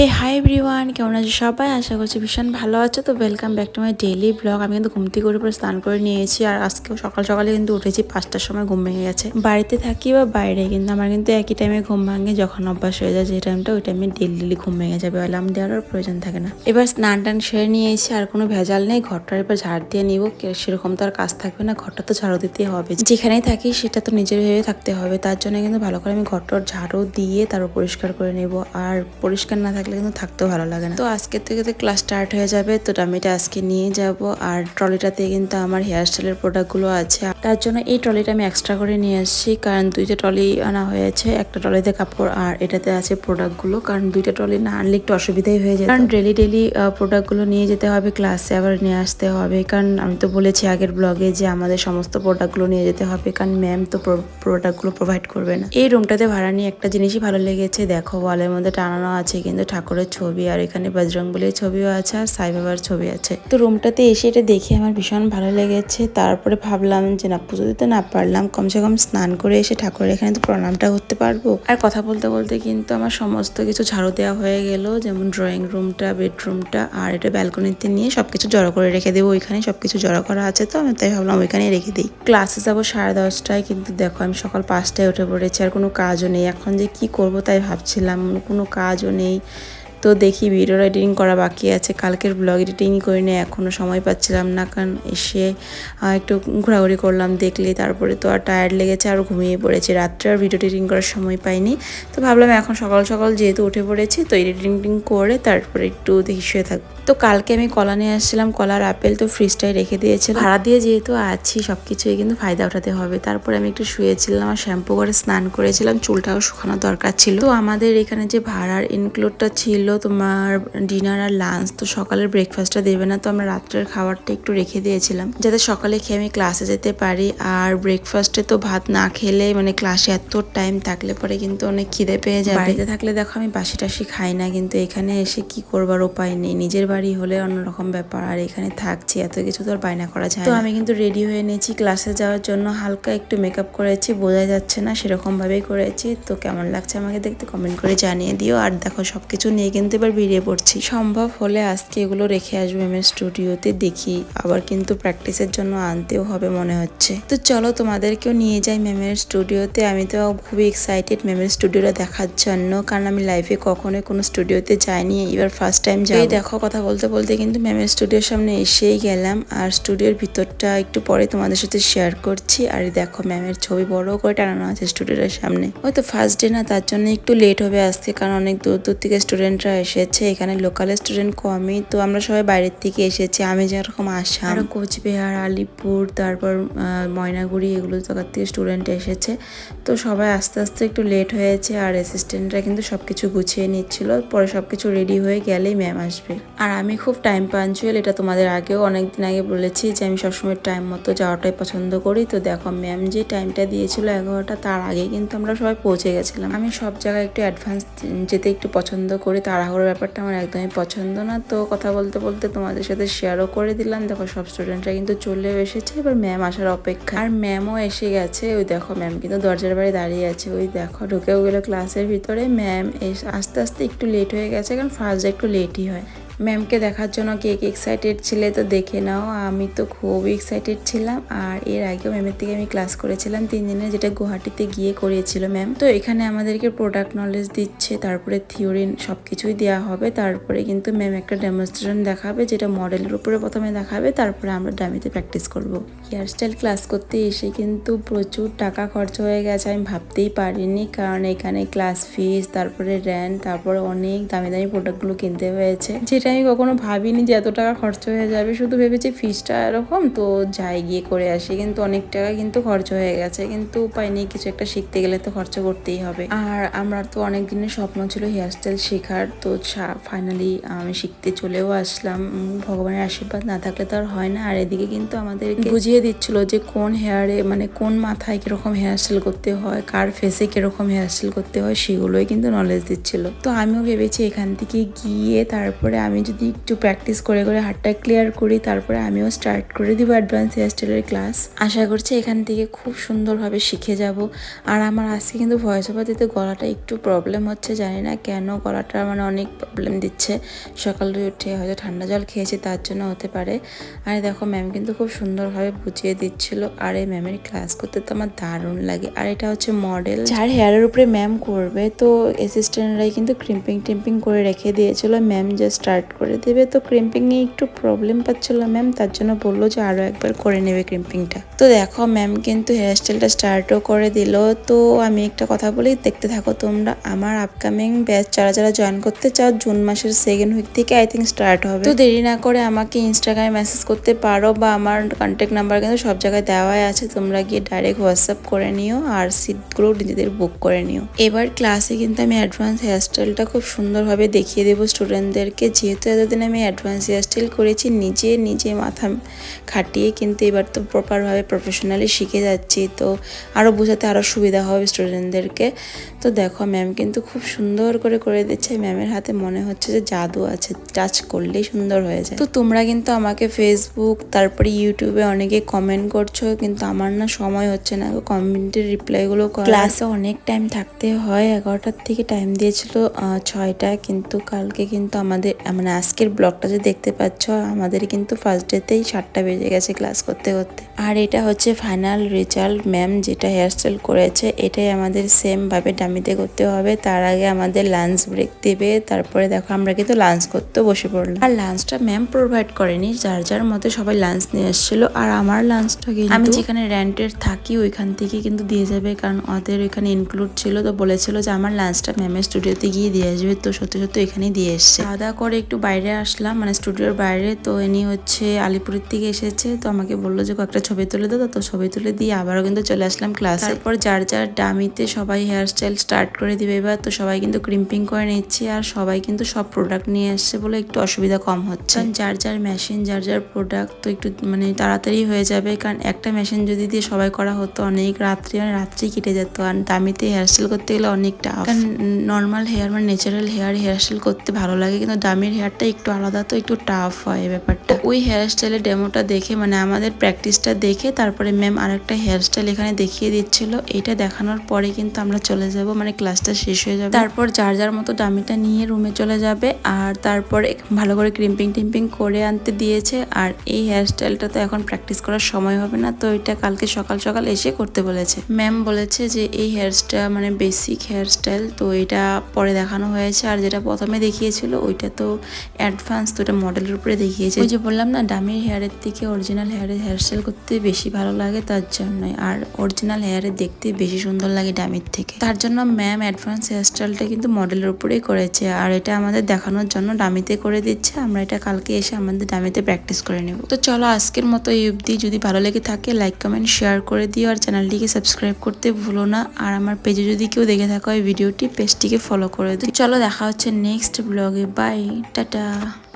হে hi everyone কেমন আছো সবাই? আশা করছি ভীষণ ভালো আছো। তো welcome back to my daily blog আমি কিন্তু ঘুম থেকে করে পরে স্নান করে নিয়েছি আর আজকেও সকাল সকালে কিন্তু উঠেছি পাঁচটার সময় ঘুম ভেঙে গেছে। বাড়িতে থাকি বা বাইরে, কিন্তু আমার কিন্তু একই টাইমে ঘুম ভাঙে, যখন অভ্যাস হয়ে যায় যে টাইমটা ওই টাইমে ডেলি ঘুম ভেঙে যাবে অ্যালার্ম দেওয়ার প্রয়োজন থাকে না। এবার স্নান টান সেরে নিয়েছি, আর কোনো ভেজাল নেই, ঘরটার এবার ঝাড় দিয়ে নিব সেরকম তো আর কাজ থাকবে না, ঘরটা তো ঝাড়ু দিতেই হবে। যেখানেই থাকি সেটা তো নিজের ভেবে থাকতে হবে, তার জন্য কিন্তু ভালো করে আমি ঘরটার ঝাড়ু দিয়ে তারপর পরিষ্কার করে নেব, আর পরিষ্কার না থাকলে কিন্তু থাকতেও ভালো লাগে না। তো আজকে থেকে তো ক্লাস স্টার্ট হয়ে যাবে, তো আমি এটা আজকে নিয়ে যাব। আর ট্রলিটাতে কিন্তু আমার হেয়ার স্টাইলের প্রোডাক্টগুলো আছে। তার জন্য এই ট্রলিটা আমি এক্সট্রা করে নিয়ে আসছি। কারণ দুইটা ট্রলি আনা হয়েছে। একটা ট্রলিতে কাপড় আর এটাতে আছে প্রোডাক্টগুলো কারণ দুইটা ট্রলি না আনলে একটু অসুবিধাই হয়ে যায় কারণ ডেলি ডেলি প্রোডাক্টগুলো নিয়ে যেতে হবে ক্লাসে আবার নিয়ে আসতে হবে। কারণ আমি তো বলেছি আগের ব্লগে যে আমাদের সমস্ত প্রোডাক্টগুলো নিয়ে যেতে হবে। কারণ ম্যাম তো প্রোডাক্টগুলো প্রোভাইড করবে না। এই রুমটাতে ভাড়া নিয়ে একটা জিনিসই ভালো লেগেছে। দেখো ওয়ালের মধ্যে টানানো আছে, কিন্তু ঠাকুরের ছবি আর এখানে বজরংবলির ছবিও আছে আর সাই বাবার ছবি আছে। তো রুমটাতে এসে এটা দেখে আমার ভীষণ ভালো লেগেছে। তারপরে ভাবলাম যে না, পুজো দিতে না পারলাম, কমসে কম স্নান করে এসে ঠাকুরের এখানে তো প্রণামটা করতে পারব। আর কথা বলতে বলতে কিন্তু আমার সমস্ত কিছু ঝাড়ু দেওয়া হয়ে গেল, যেমন ড্রয়িং রুমটা বেডরুমটা আর এটা ব্যালকনিতে নিয়ে সবকিছু জড়ো করে রেখে দেবো। ওইখানে সবকিছু জড়ো করা আছে তো, আমি তাই ভাবলাম ওইখানে রেখে দিই। ক্লাসে যাব সাড়ে দশটায়, কিন্তু দেখো আমি সকাল পাঁচটায় উঠে পড়েছি আর কোনো কাজও নেই। এখন যে কি করব তাই ভাবছিলাম, কোনো কাজও নেই। তো দেখি ভিডিও এডিটিং করা বাকি আছে। কালকের ব্লগ এডিটিং করে নিয়ে এখনও সময় পাচ্ছিলাম না, কারণ এসে একটু ঘোরাঘুরি করলাম, দেখলে তারপরে তো আর টায়ার্ড লেগেছে, আর ঘুমিয়ে পড়েছে। রাত্রে আর ভিডিও এডিটিং করার সময় পাইনি। তো ভাবলাম এখন সকাল সকাল যেহেতু উঠে পড়েছি, তো এডিটিং করে তারপরে একটু দেখি শুয়ে থাকব তো কালকে আমি কলা নিয়ে আসছিলাম, কলার আপেল তো ফ্রিজটাই রেখে দিয়েছিলাম। ভাড়া দিয়ে যেহেতু আছি সব কিছুই কিন্তু ফায়দা উঠাতে হবে। তারপরে আমি একটু শুয়েছিলাম আর শ্যাম্পু করে স্নান করেছিলাম, চুলটাও শুকানো দরকার ছিল। তো আমাদের এখানে যে ভাড়ার ইনক্লুডটা ছিল তোমার ডিনার আর লাঞ্চ তো সকালের ব্রেকফাস্টটা দেবে না তো আমরা রাত্রের খাবারটা একটু রেখে দিয়েছিলাম। যাতে সকালে খেয়ে আমি ক্লাসে যেতে পারি আর ব্রেকফাস্টে তো ভাত না খেলে মানে ক্লাসে এত টাইম থাকলে পরে কিন্তু অনেক খিদে পেয়ে যায় বাড়িতে থাকলে দেখো আমি বাসি টাসি খাই না কিন্তু এখানে এসে কি করবার উপায় নেই। নিজের বাড়ি হলে অন্যরকম ব্যাপার আর এখানে থাকছি এত কিছু তো আর বায়না করা যায় তো আমি কিন্তু রেডি হয়ে নিয়েছি ক্লাসে যাওয়ার জন্য হালকা একটু মেকআপ করেছি বোঝা যাচ্ছে না সেরকমভাবেই করেছি। তো কেমন লাগছে আমাকে দেখতে কমেন্ট করে জানিয়ে দিও। আর দেখো সব কিছু নিয়ে কিন্তু এবার বেরিয়ে পড়ছি। সম্ভব হলে আজকে এগুলো রেখে আসব ম্যামের স্টুডিওতে, দেখি আবার কিন্তু প্র্যাকটিসের জন্য আনতেও হবে মনে হচ্ছে। তো চলো তোমাদেরকেও নিয়ে যাই ম্যামের স্টুডিওতে। আমি তো খুবই এক্সাইটেড ম্যামের স্টুডিওটা দেখার জন্য, কারণ আমি লাইফে কখনোই কোনো স্টুডিওতে যাইনি। এবার ফার্স্ট টাইম যাই দেখো কথা বলতে বলতে কিন্তু ম্যামের স্টুডিওর সামনে এসেই গেলাম। আর স্টুডিওর ভিতরটা একটু পরে তোমাদের সাথে শেয়ার করছি। আর দেখো ম্যামের ছবি বড় করে টানানো আছে স্টুডিওর সামনে। ওই তো ফার্স্ট ডে না, তার জন্য একটু লেট হবে আজকে, কারণ অনেক দূর দূর থেকে স্টুডেন্টরা এসেছে, এখানে লোকাল স্টুডেন্ট কমই। তো আমরা সবাই বাইরের থেকে এসেছি, আমি যেরকম আসাম। কোচবিহার, আলিপুর, তারপর ময়নাগুড়ি, এগুলো জায়গার থেকে স্টুডেন্ট এসেছে। তো সবাই আস্তে আস্তে একটু লেট হয়েছে আর অ্যাসিস্ট্যান্টরা কিন্তু সব কিছু গুছিয়ে নিচ্ছিল। পরে সব কিছু রেডি হয়ে গেলেই ম্যাম আসবে। আর আমি খুব টাইম পাঞ্চুয়াল এটা তোমাদের আগেও অনেকদিন আগে বলেছি যে আমি সবসময় টাইম মতো যাওয়াটাই পছন্দ করি। তো দেখো ম্যাম যে টাইমটা দিয়েছিল এগারোটা, তার আগে কিন্তু আমরা সবাই পৌঁছে গেছিলাম। আমি সব জায়গায় একটু অ্যাডভান্স যেতে একটু পছন্দ করি তাড়াহুড়োর ব্যাপারটা আমার একদমই পছন্দ না। তো কথা বলতে বলতে তোমাদের সাথে শেয়ারও করে দিলাম। দেখো সব স্টুডেন্টরা কিন্তু চলেও এসেছে। এবার ম্যাম আসার অপেক্ষা। আর ম্যামও এসে গেছে। ওই দেখো ম্যাম কিন্তু দরজার বাড়ি দাঁড়িয়ে আছে। ওই দেখো ঢুকেও গেলো ক্লাসের ভিতরে। ম্যাম আস্তে আস্তে একটু লেট হয়ে গেছে। কারণ ফার্স্ট একটু লেটই হয়। ম্যামকে দেখার জন্য কে কে এক্সাইটেড ছিলে, তো দেখে নাও, আমি তো খুব এক্সাইটেড ছিলাম। আর এর আগেও ম্যামের থেকে আমি ক্লাস করেছিলাম তিন দিনের যেটা গুয়াহাটিতে গিয়ে করিয়েছিল ম্যাম। তো এখানে আমাদেরকে প্রোডাক্ট নলেজ দিচ্ছে, তারপরে থিওরি সব কিছুই দেওয়া হবে। তারপরে কিন্তু ম্যাম একটা ডেমনস্ট্রেশন দেখাবে, যেটা মডেলের উপরে প্রথমে দেখাবে, তারপরে আমরা ডামিতে প্র্যাকটিস করব। হেয়ার স্টাইল ক্লাস করতে এসে কিন্তু প্রচুর টাকা খরচ হয়ে গেছে, আমি ভাবতেই পারিনি। কারণ এখানে ক্লাস ফিস তারপরে র্যান্ট তারপরে অনেক দামি দামি প্রোডাক্টগুলো কিনতে হয়েছে। যেটা আমি কখনো ভাবিনি যে এত টাকা খরচ হয়ে যাবে। শুধু ভেবেছি ফিসটা এরকম, তো যাই গিয়ে করে আসি। কিন্তু অনেক টাকা কিন্তু খরচ হয়ে গেছে। কিন্তু উপায় নেই, কিছু একটা শিখতে গেলে তো খরচ করতেই হবে। আর আমরা তো অনেক দিনের স্বপ্ন ছিল হেয়ার স্টাইল শেখার। তো ফাইনালি আমি শিখতে চলেও আসলাম। ভগবানের আশীর্বাদ না থাকলে তো আর হয় না। আর এদিকে কিন্তু আমাদেরকে বুঝিয়ে দিচ্ছিল যে কোন হেয়ারে মানে কোন মাথায় কীরকম হেয়ার স্টাইল করতে হয়, কার ফেসে কীরকম হেয়ার স্টাইল করতে হয়, সেগুলোই কিন্তু নলেজ দিচ্ছিল। তো আমিও ভেবেছি এখান থেকে গিয়ে তারপরে আমি যদি একটু প্র্যাকটিস করে করে হাতটা ক্লিয়ার করি, তারপরে আমিও স্টার্ট করে দিব অ্যাডভান্স হেয়ারস্টাইলের ক্লাস আশা করছি এখান থেকে খুব সুন্দরভাবে শিখে যাব। আর আমার আজকে কিন্তু ভয়েস ওভার দিতে গলাটা একটু প্রবলেম হচ্ছে, জানি না কেন গলাটা মানে অনেক প্রবলেম দিচ্ছে। সকালে উঠে হয়তো ঠান্ডা জল খেয়েছি, তার জন্য হতে পারে। আর দেখো ম্যাম কিন্তু খুব সুন্দরভাবে বুঝিয়ে দিচ্ছিল, আর এই ম্যামের ক্লাস করতে তো আমার দারুণ লাগে। আর এটা হচ্ছে মডেল যার হেয়ারের উপরে ম্যাম করবে, তো অ্যাসিস্ট্যান্টরাই কিন্তু ক্রিম্পিং টিম্পিং করে রেখে দিয়েছিল। ম্যাম যে স্টার্ট করে দেবে। তো ক্রিম্পিং নিয়ে একটু প্রবলেম পাচ্ছিল ম্যাম তার জন্য বলল যে আরও একবার করে নেবে ক্রিম্পিংটা তো দেখো ম্যাম কিন্তু হেয়ারস্টাইলটা স্টার্টও করে দিল। তো আমি একটা কথা বলি, দেখতে থাকো তোমরা, আমার আপকামিং ব্যাচ যারা যারা জয়েন করতে চাও, জুন মাসের সেকেন্ড উইক থেকে আই থিঙ্ক স্টার্ট হবে। তো দেরি না করে আমাকে ইনস্টাগ্রামে মেসেজ করতে পারো বা আমার কন্ট্যাক্ট নাম্বার কিন্তু সব জায়গায় দেওয়াই আছে। তোমরা গিয়ে ডাইরেক্ট হোয়াটসঅ্যাপ করে নিও আর সিটগুলো নিজেদের বুক করে নিও। এবার ক্লাসে কিন্তু আমি অ্যাডভান্স হেয়ারস্টাইলটা খুব সুন্দরভাবে দেখিয়ে দেবো স্টুডেন্টদেরকে যেহেতু এতদিন আমি অ্যাডভান্স হেয়ারস্টাইল করেছি, নিজে নিজে মাথা খাটিয়ে কিন্তু এবার তো প্রপারভাবে প্রফেশনালি শিখে যাচ্ছি। তো আরও বোঝাতে আরও সুবিধা হবে স্টুডেন্টদেরকে তো দেখো ম্যাম কিন্তু খুব সুন্দর করে করে দিচ্ছে। ম্যামের হাতে মনে হচ্ছে যে জাদু আছে। টাচ করলেই সুন্দর হয়ে যায়। তো তোমরা কিন্তু আমাকে ফেসবুক তারপরে ইউটিউবে অনেকে কমেন্ট করছ, কিন্তু আমার না সময় হচ্ছে না। কমেন্টের রিপ্লাইগুলো ক্লাসে অনেক টাইম থাকতে হয়। এগারোটার থেকে টাইম দিয়েছিল ছয়টা। কিন্তু কালকে কিন্তু আমাদের মানে আজকের ব্লগটা যে দেখতে পাচ্ছ, আমাদের কিন্তু ফার্স্ট ডেতেই সাতটা বেজে গেছে ক্লাস করতে করতে। আর এটা হচ্ছে ফাইনাল রেজাল্ট ম্যাম যেটা হেয়ারস্টাইল করেছে, এটাই আমাদের সেমভাবে ডামিতে করতে হবে। তার আগে আমাদের লাঞ্চ ব্রেক দেবে, তারপরে দেখো আমরা কিন্তু লাঞ্চ করতে বসে পড়লাম। আর লাঞ্চটা ম্যাম প্রোভাইড করেনি, যার যার মতো সবাই লাঞ্চ নিয়ে এসেছিল। আর আমার লাঞ্চটা কিন্তু আমি যেখানে রেন্টের থাকি, ওইখান থেকে কিন্তু দিয়ে যাবে, কারণ ওদের ওইখানে ইনক্লুড ছিল। তো বলেছিল যে আমার লাঞ্চটা ম্যামের স্টুডিওতে গিয়ে দিয়ে আসবে। তো সত্যি সত্যি এখানেই দিয়ে এসছে। দাওয়া করে একটু বাইরে আসলাম মানে স্টুডিওর বাইরে। তো ইনি হচ্ছে আলিপুরের থেকে এসেছে তো আমাকে বলল যে কয়েকটা ছবি তুলে দাও তো। ছবি তুলে দিয়ে আবারও কিন্তু চলে আসলাম ক্লাস তারপর যার যার ডামিতে সবাই হেয়ার স্টাইল স্টার্ট করে দিবে এবার তো সবাই কিন্তু ক্রিম্পিং করে নিচ্ছে আর সবাই কিন্তু সব প্রোডাক্ট নিয়ে আসছে বলে একটু অসুবিধা কম হচ্ছে। যার যার মেশিন যার যার প্রোডাক্ট তো একটু মানে তাড়াতাড়ি হয়ে যাবে। কারণ একটা মেশিন যদি দিয়ে সবাই করা হতো অনেক রাত্রি মানে রাত্রি কেটে যেত। আর দামিতে হেয়ার স্টাইল করতে গেলে অনেকটা নর্মাল হেয়ার মানে ন্যাচারাল হেয়ার হেয়ার স্টাইল করতে ভালো লাগে কিন্তু দামির হেয়ারটা একটু আলাদা, তো একটু টাফ হয় ব্যাপারটা। ওই হেয়ার স্টাইলের ডেমোটা দেখে মানে আমাদের প্র্যাকটিসটা দেখে, তারপরে ম্যাম আরেকটা হেয়ার স্টাইল এখানে দেখিয়ে দিচ্ছিল। এটা দেখানোর পরে কিন্তু আমরা চলে যাব মানে ক্লাসটা শেষ হয়ে যাবে। তারপর যার যার মতো দামিটা নিয়ে রুমে চলে যাবে, আর তারপরে ভালো করে ক্রিম্পিং টিম্পিং করে আনতে দিয়েছে। আর এই হেয়ার স্টাইলটা তো এখন প্র্যাকটিস করার সময় হবে না, তো এটা কালকে সকাল সকাল এসে করতে বলেছে। ম্যাম বলেছে যে এই হেয়ারস্টা মানে বেসিক হেয়ার স্টাইল তো এটা পরে দেখানো হয়েছে। আর যেটা প্রথমে দেখিয়েছিল, ওইটা তো অ্যাডভান্স ওটা মডেলের উপরে দেখিয়েছে। ওই যে বললাম না দামির হেয়ারের থেকে অরিজিনাল হেয়ারের হেয়ার স্টাইল করতে বেশি ভালো লাগে তার জন্যই। আর অরিজিনাল হেয়ারে দেখতে বেশি সুন্দর লাগে দামির থেকে। তার জন্য ম্যাম অ্যাডভান্স হেয়ার স্টাইলটা কিন্তু মডেলের উপরেই করেছে। আর এটা আমাদের দেখানোর জন্য ডামিতে করে দিচ্ছে। আমরা এটা কালকে এসে আমাদের ডামিতে প্র্যাকটিস করে নেব। তো চলো আজকের মতো এই অবধি। যদি ভালো লেগে থাকে লাইক কমেন্ট শেয়ার করে দিও। আর চ্যানেলটিকে সাবস্ক্রাইব করতে ভুলো না। আর আমার পেজে যদি কেউ দেখে থাকো, এই ভিডিওটি পেজটিকে ফলো করে দিও। চলো দেখা হচ্ছে নেক্সট ব্লগে বাই Dadah.